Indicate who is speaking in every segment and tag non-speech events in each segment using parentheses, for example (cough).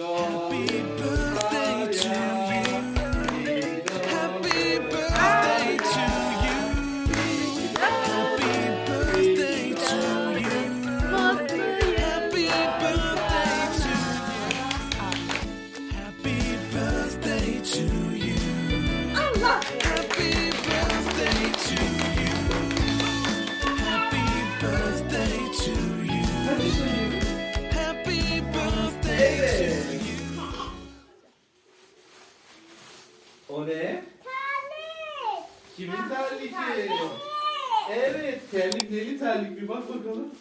Speaker 1: God. Evet, terlik neli terlik bir bak bakalım.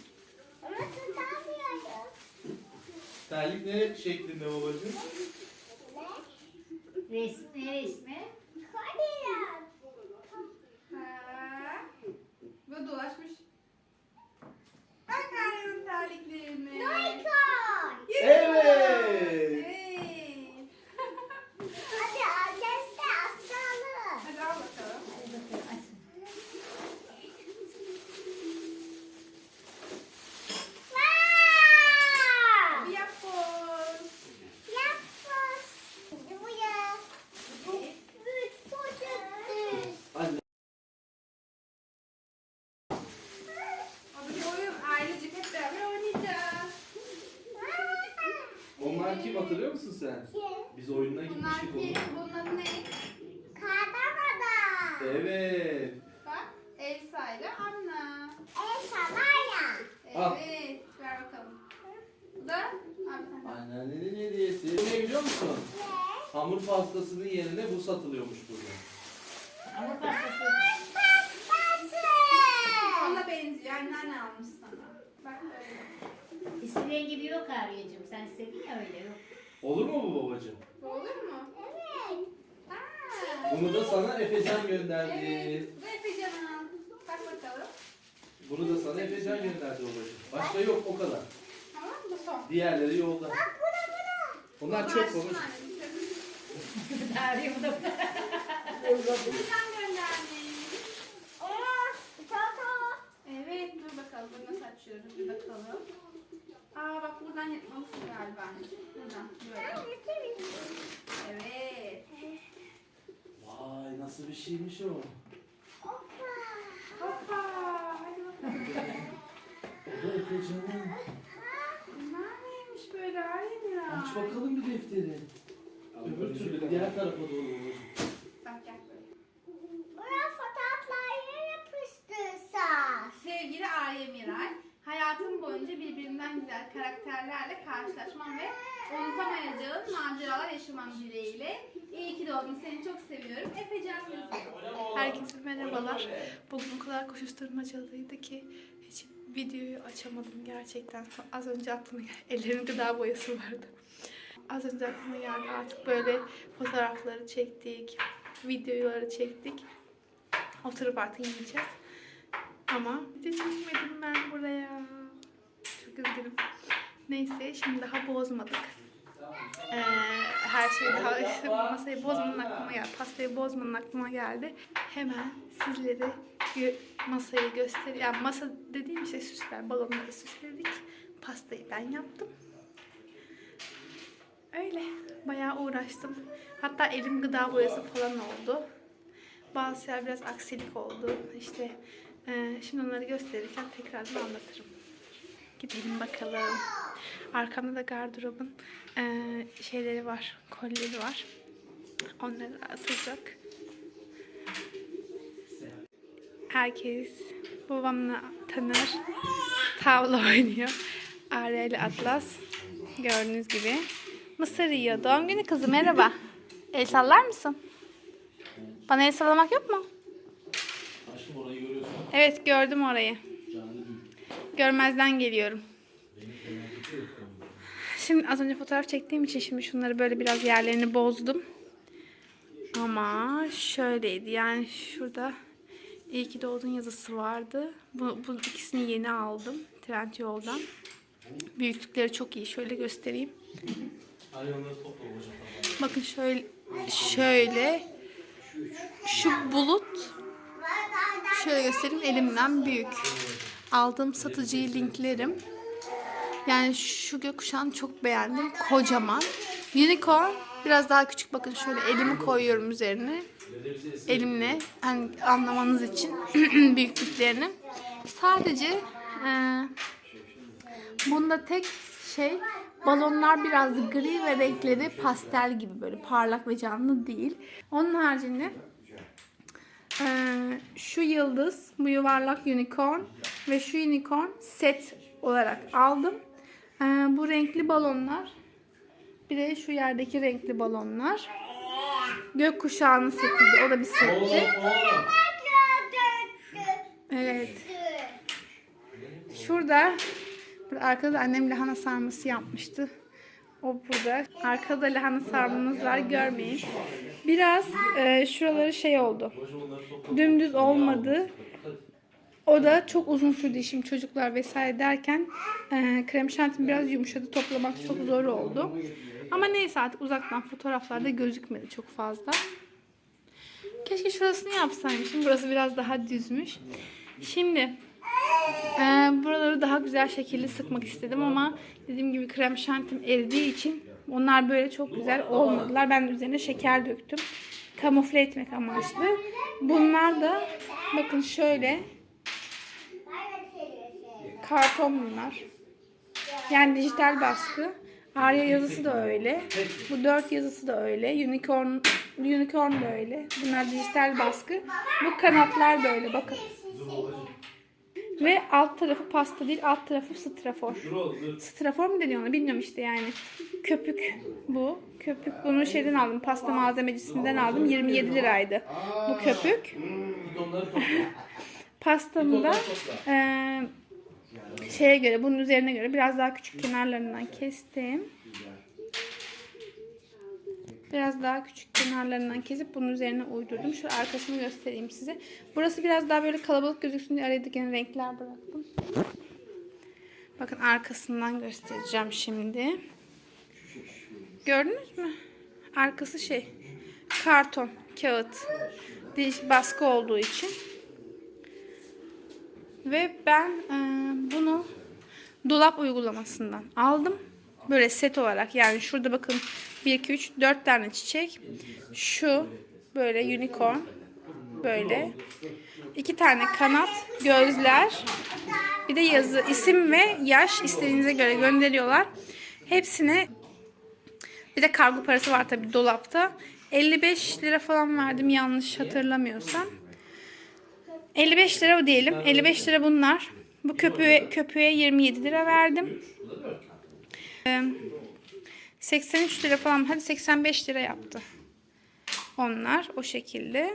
Speaker 1: Terlik ne şeklinde babacığım?
Speaker 2: Resmi resmi?
Speaker 3: Koyuyorum.
Speaker 4: Ha. Bu dolaşmış. Bak Karya'nın terliklerini.
Speaker 3: Noykon.
Speaker 1: Evet.
Speaker 4: Evet.
Speaker 3: Hadi adreste asalım.
Speaker 4: Hadi al bakalım.
Speaker 2: Hadi bakalım açın.
Speaker 3: Wow.
Speaker 4: Bir yap poz.
Speaker 3: Yapboz. Bu ya. Bu büyük poşettir.
Speaker 1: Anne.
Speaker 4: O bir oyun. Ailecek hep beraber oynayacağız.
Speaker 1: Onlar kim hatırlıyor musun sen? Biz oyununa
Speaker 4: Bunlar
Speaker 1: gitmiştik
Speaker 4: kim?
Speaker 1: oğlum.
Speaker 4: Bunun adı ne?
Speaker 3: Kadamada.
Speaker 1: Evet.
Speaker 4: Bak. Elsa ile Anna.
Speaker 3: Elsa var ya.
Speaker 1: Al.
Speaker 4: Evet. Ver bakalım. Bu da abi sen.
Speaker 1: Anneannenin hediyesi. Bu ne biliyor musun?
Speaker 3: Ne?
Speaker 1: Hamur pastasının yerine bu satılıyormuş burada.
Speaker 2: Hamur pastası.
Speaker 3: Pastası.
Speaker 4: Ona benziyor. Anneanne almış sana. Bak böyle.
Speaker 2: İstediğin gibi yok Arya'cığım. Sen istedin ya öyle yok.
Speaker 1: Olur mu bu babacığım?
Speaker 4: Olur mu?
Speaker 3: Evet.
Speaker 4: Aa.
Speaker 1: Bunu da sana Efecan gönderdi.
Speaker 4: Evet. Bu Efecan'ın. Bak bakalım.
Speaker 1: Bunu da sana Efecan gönderdi babacığım. Başka yok o kadar.
Speaker 4: Tamam mı? Bu son.
Speaker 1: Diğerleri yolda.
Speaker 3: Bak bu da bu da.
Speaker 1: Onlar çok babacığım.
Speaker 2: Arya bu da.
Speaker 4: Efecan göndermiş.
Speaker 3: Aa, Toto.
Speaker 4: Evet dur bakalım bunu nasıl bir bakalım. Aa bak buradan yapmalısın galiba. Buradan böyle. Evet.
Speaker 1: Vay nasıl bir şeymiş o.
Speaker 3: Hoppa.
Speaker 4: Hoppa. Hadi bakalım.
Speaker 1: O da Efecan'ın.
Speaker 4: Bunlar neymiş böyle Aylin ya?
Speaker 1: Aç bakalım bir defteri. Öbür türlü diğer tarafa doğru babacığım.
Speaker 4: Bak gel böyle.
Speaker 3: Buraya fotoğrafları yapıştırsa.
Speaker 4: Sevgili Arya Miray, güzel karakterlerle karşılaşmam ve unutamayacağın maceralar yaşamam dileğiyle. İyi ki doğdun, seni çok seviyorum. Efecan.
Speaker 5: Herkese merhabalar. Bugün o kadar koşuşturmacalıydı ki hiç videoyu açamadım gerçekten. Az önce aklıma geldi. (laughs) Ellerimde daha boyası vardı. Az önce aklıma geldi. Artık böyle fotoğrafları çektik, videoları çektik. Oturup artık yiyeceğiz. Ama video çekmedim ben buraya. Neyse şimdi daha bozmadık. Ee, her şey daha masayı bozmanın aklıma geldi. Pastayı bozmanın aklıma geldi. Hemen sizlere masayı göster. Yani masa dediğim işte süsler, balonları süsledik. Pastayı ben yaptım. Öyle. Bayağı uğraştım. Hatta elim gıda boyası falan oldu. Bazı şeyler biraz aksilik oldu. İşte e, şimdi onları gösterirken tekrardan anlatırım. Gidelim bakalım. Arkamda da gardırobun e, şeyleri var, kolleri var. Onları atacak. Herkes babamla tanır. Tavla oynuyor. Arya ile Atlas. Gördüğünüz gibi. Mısır yiyor. Doğum günü kızı merhaba. El sallar mısın? Bana el sallamak yok mu?
Speaker 1: Aşkım orayı görüyorsun.
Speaker 5: Evet gördüm orayı. Görmezden geliyorum. Şimdi az önce fotoğraf çektiğim için şimdi şunları böyle biraz yerlerini bozdum. Ama şöyleydi yani şurada iyi ki doğdun yazısı vardı. Bu, bu ikisini yeni aldım Trendyol'dan. Büyüklükleri çok iyi. Şöyle göstereyim. Bakın şöyle şöyle şu bulut şöyle göstereyim elimden büyük. Aldığım satıcıyı linklerim. Yani şu gökkuşağını çok beğendim. Kocaman. Unicorn biraz daha küçük. Bakın şöyle elimi koyuyorum üzerine. Elimle hani anlamanız için (clears throat) büyüklüklerini. Sadece e, bunda tek şey balonlar biraz gri ve renkleri pastel gibi böyle parlak ve canlı değil. Onun haricinde ee, şu yıldız, bu yuvarlak unicorn ve şu unicorn set olarak aldım. Ee, bu renkli balonlar, bir de şu yerdeki renkli balonlar. Gökkuşağının setiydi, o da bir setti. Evet. Şurada, burada arkada da annem lahana sarması yapmıştı. O burada. Arkada lahana sarmamız var görmeyin. Biraz e, şuraları şey oldu. Dümdüz olmadı. O da çok uzun sürdü işim çocuklar vesaire derken e, krem şantim biraz yumuşadı. Toplamak çok zor oldu. Ama neyse artık uzaktan fotoğraflarda gözükmedi çok fazla. Keşke şurasını yapsaymışım. Burası biraz daha düzmüş. Şimdi ee, buraları daha güzel şekilde sıkmak istedim ama dediğim gibi krem şantim eridiği için onlar böyle çok güzel olmadılar. Ben üzerine şeker döktüm. Kamufle etmek amaçlı. Bunlar da bakın şöyle karton bunlar. Yani dijital baskı. Arya yazısı da öyle. Bu dört yazısı da öyle. Unicorn unicorn da öyle. Bunlar dijital baskı. Bu kanatlar da öyle bakın. Ve alt tarafı pasta değil, alt tarafı strafor. Strafor mu deniyor ona bilmiyorum işte yani. Köpük bu. Köpük bunu şeyden aldım, pasta malzemecisinden aldım. 27 liraydı bu köpük.
Speaker 1: Bidonları topla.
Speaker 5: Pastamı da
Speaker 1: Bidonları topla.
Speaker 5: eee, şeye göre, bunun üzerine göre biraz daha küçük kenarlarından kestim. Biraz daha küçük kenarlarından kesip bunun üzerine uydurdum. Şu arkasını göstereyim size. Burası biraz daha böyle kalabalık gözüksün diye araya gene renkler bıraktım. Bakın arkasından göstereceğim şimdi. Gördünüz mü? Arkası şey karton, kağıt. Baskı olduğu için. Ve ben e, bunu dolap uygulamasından aldım. Böyle set olarak yani şurada bakın 1, 2, 3, 4 tane çiçek. Şu böyle unicorn. Böyle. iki tane kanat, gözler. Bir de yazı, isim ve yaş istediğinize göre gönderiyorlar. Hepsine bir de kargo parası var tabii dolapta. 55 lira falan verdim yanlış hatırlamıyorsam. 55 lira diyelim. 55 lira bunlar. Bu köpüğe, köpüğe 27 lira verdim. Ee, 83 lira falan hadi 85 lira yaptı. Onlar o şekilde.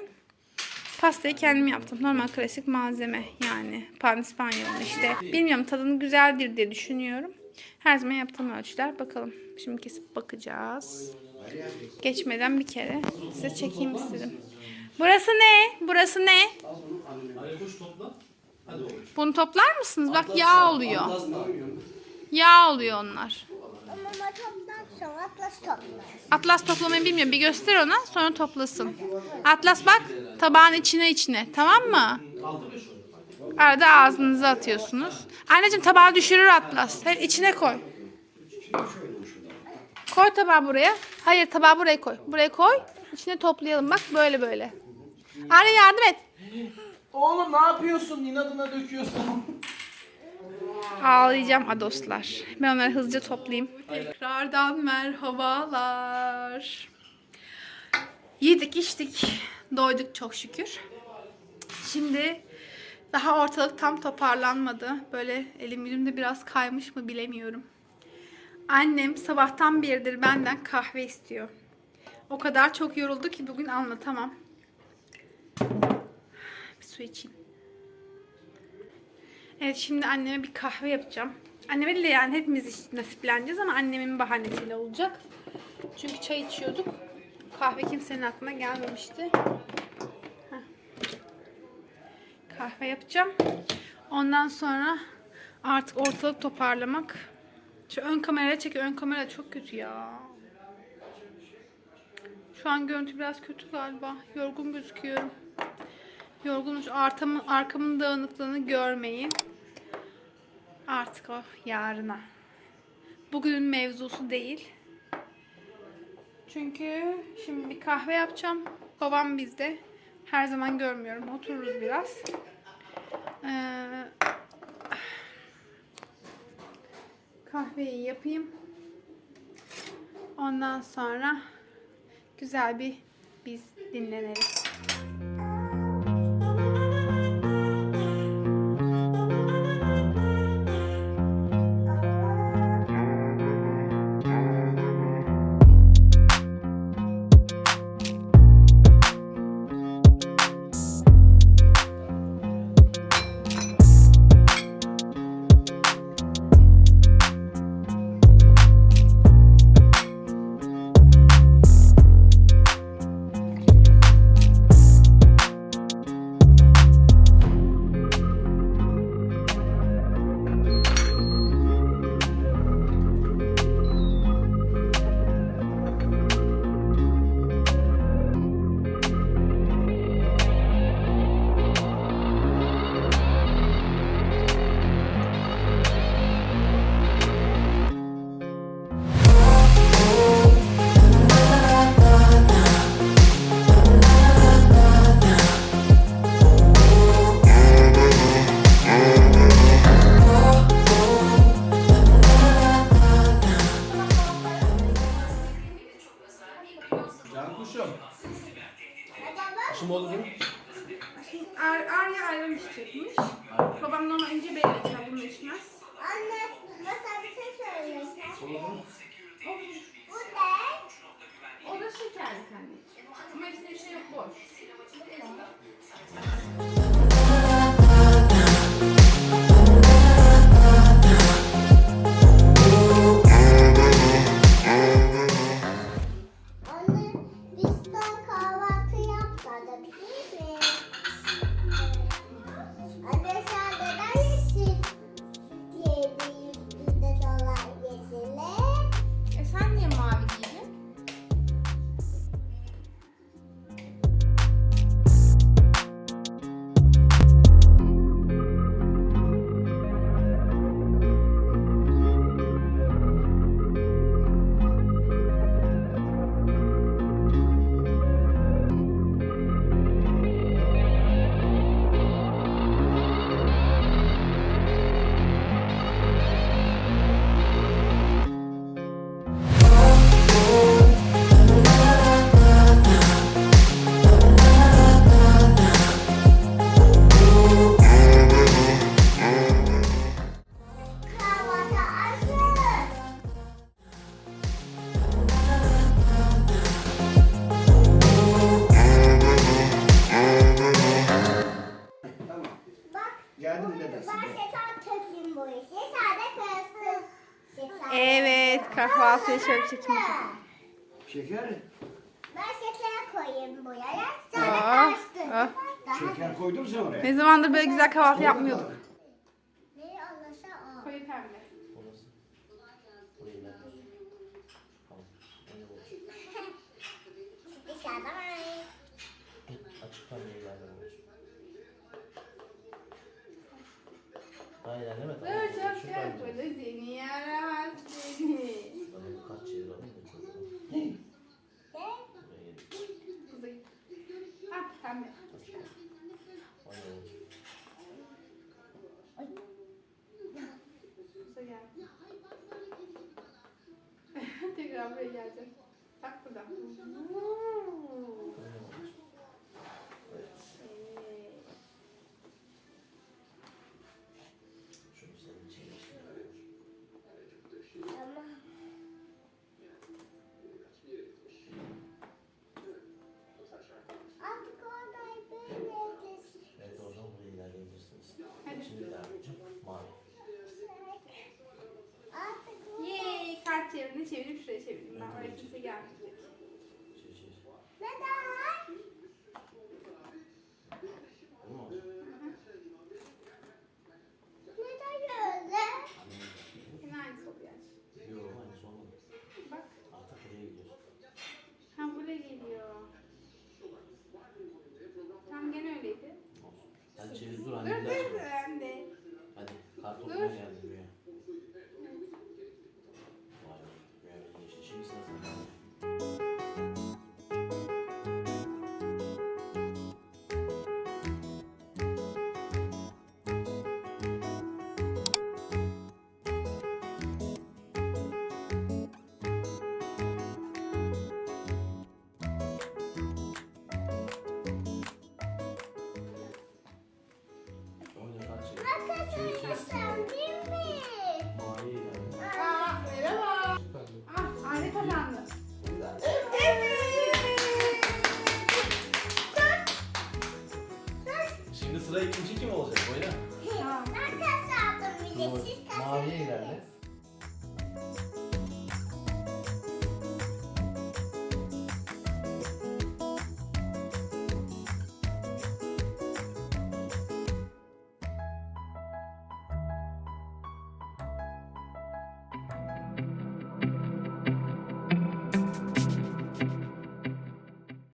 Speaker 5: Pastayı kendim yaptım. Normal klasik malzeme yani. Pandispanyol işte. Bilmiyorum tadını güzeldir diye düşünüyorum. Her zaman yaptığım ölçüler. Bakalım. Şimdi kesip bakacağız. Geçmeden bir kere size çekeyim istedim. Burası ne? Burası ne?
Speaker 1: Hadi koş topla. Hadi oğlum.
Speaker 5: Bunu toplar mısınız? Bak yağ oluyor. Yağ oluyor onlar.
Speaker 3: Ama toplar sonra atlas toplar.
Speaker 5: Atlas toplamayı bilmiyor. Bir göster ona sonra toplasın. Atlas bak tabağın içine içine. Tamam mı? Arada ağzınıza atıyorsunuz. Anneciğim tabağı düşürür Atlas. Hep içine koy. Koy tabağı buraya. Hayır tabağı buraya koy. Buraya koy. İçine toplayalım. Bak böyle böyle. Anne yardım et.
Speaker 1: Oğlum ne yapıyorsun? İnadına döküyorsun.
Speaker 5: Ağlayacağım adoslar. Ben onları hızlıca toplayayım. Tekrardan merhabalar. Yedik içtik. Doyduk çok şükür. Şimdi daha ortalık tam toparlanmadı. Böyle elim yüzüm de biraz kaymış mı bilemiyorum. Annem sabahtan beridir benden kahve istiyor. O kadar çok yoruldu ki bugün anlatamam. Bir su içeyim. Evet şimdi anneme bir kahve yapacağım. Anneme de yani hepimiz nasipleneceğiz ama annemin bahanesiyle olacak. Çünkü çay içiyorduk. Kahve kimsenin aklına gelmemişti. Heh. Kahve yapacağım. Ondan sonra artık ortalık toparlamak. Şu ön kameraya çekiyor. Ön kamera çok kötü ya. Şu an görüntü biraz kötü galiba. Yorgun gözüküyorum. Yorgunum. Şu arkamın, arkamın dağınıklığını görmeyin. Artık o yarına. bugünün mevzusu değil. Çünkü şimdi bir kahve yapacağım. Babam bizde. Her zaman görmüyorum. Otururuz biraz. Ee, kahveyi yapayım. Ondan sonra güzel bir biz dinlenelim.
Speaker 1: Kuşum. Kuşum olur mu?
Speaker 5: Ar Arya ayran içecekmiş. Babam normal önce böyle içer, bunu içmez.
Speaker 6: Anne, mesela bir şey
Speaker 1: mu?
Speaker 6: Bu ne?
Speaker 3: O da şekerlik anneciğim. Ama içinde bir şey yok boş.
Speaker 5: Kahvaltıya şöyle çekeyim.
Speaker 7: Şeker.
Speaker 6: Ben şeker koyayım buraya. Sade
Speaker 5: Aa,
Speaker 6: karıştır.
Speaker 5: ah.
Speaker 7: Şeker koydum sen oraya.
Speaker 5: Ne zamandır böyle güzel kahvaltı yapmıyorduk.
Speaker 6: neyi alırsa al.
Speaker 3: Koyu pembe.
Speaker 6: Dışarıda var.
Speaker 1: Açık parmayı. Hayır anneme tamam.
Speaker 3: Çok gel
Speaker 1: parmayı.
Speaker 3: burada seni Sıra ikinci
Speaker 1: kim olacak?
Speaker 3: Oyna.
Speaker 1: Maviye ilerle.